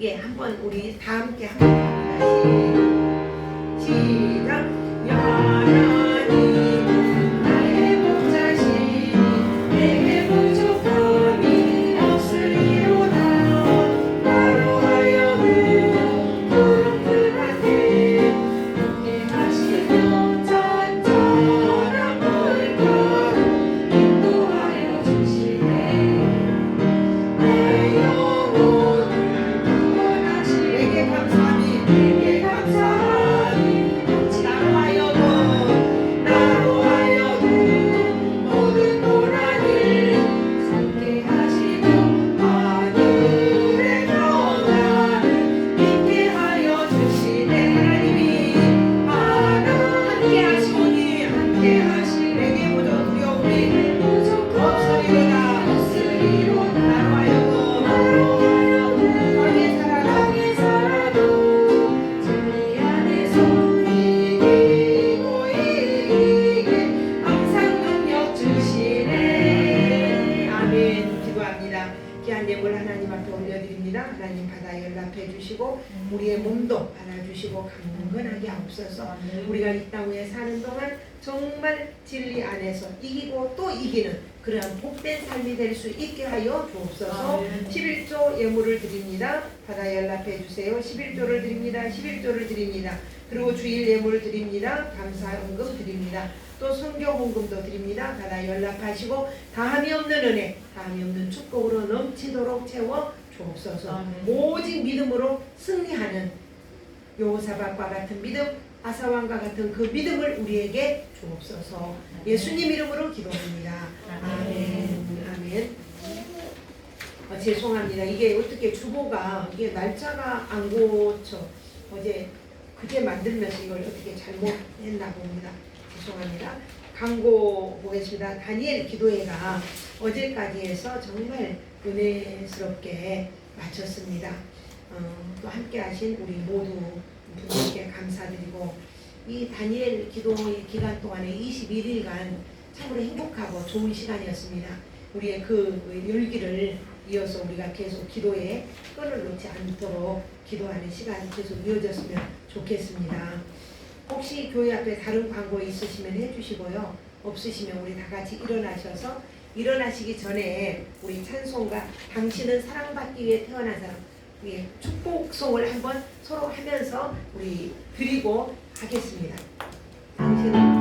예, 한번 우리 다 함께 한번 다시. 귀한 예물 하나님 앞에 올려드립니다. 하나님 받아 연락해 주시고 음. 우리의 몸도 받아주시고 강건하게 하옵소서. 우리가 이 땅에 사는 동안 정말 진리 안에서 이기고 또 이기는 그러한 복된 삶이 될 수 있게 하여 주옵소서. 11조 예물을 드립니다. 받아 연락해 주세요. 11조를 드립니다. 11조를 드립니다. 그리고 주일 예물을 드립니다. 감사 헌금 드립니다. 또 성경 헌금도 드립니다. 받아 연락하시고 다함이 없는 은혜, 다함이 없는 축복으로 넘치도록 채워 주옵소서. 아멘. 오직 믿음으로 승리하는 요사박과 같은 믿음, 아사왕과 같은 그 믿음을 우리에게 주옵소서. 예수님 이름으로 기도합니다. 아멘. 아멘. 어, 죄송합니다. 이게 어떻게 주보가 이게 날짜가 안 고쳐 어제 그제 만들면서 이걸 어떻게 잘못했나 봅니다. 죄송합니다. 광고 보겠습니다. 다니엘 기도회가 어제까지 해서 정말 은혜스럽게 마쳤습니다. 어, 또 함께 하신 우리 모두 분들께 감사드리고 이 다니엘 기도의 기간 동안에 21일간 참으로 행복하고 좋은 시간이었습니다. 우리의 그 열기를 이어서 우리가 계속 기도에 끈을 놓지 않도록 기도하는 시간이 계속 이어졌으면 좋겠습니다. 혹시 교회 앞에 다른 광고 있으시면 해주시고요. 없으시면 우리 다 같이 일어나셔서 일어나시기 전에 우리 찬송가 당신은 사랑받기 위해 태어난 사람 우리 축복송을 한번 서로 하면서 우리 드리고 하겠습니다. 당신은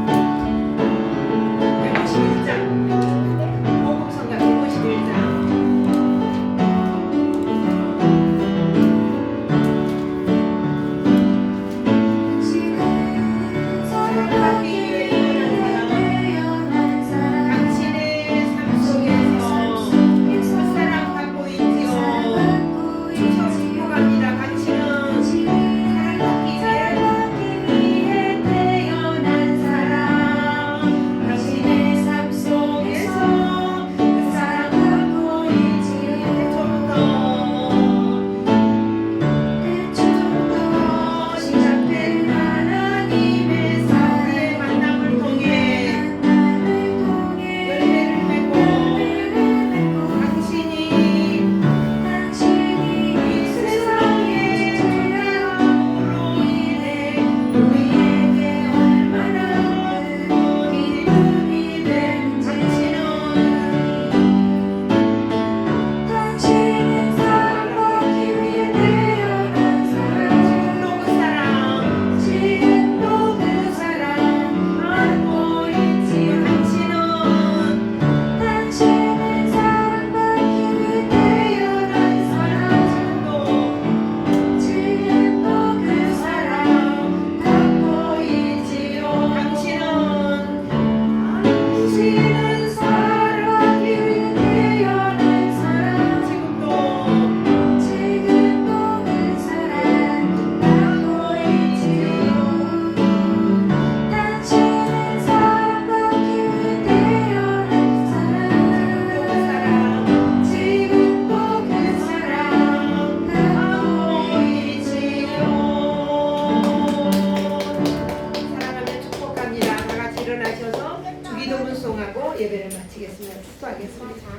마치겠습니다. 축소하겠습니다.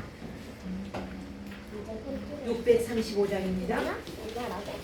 635장입니다. 음.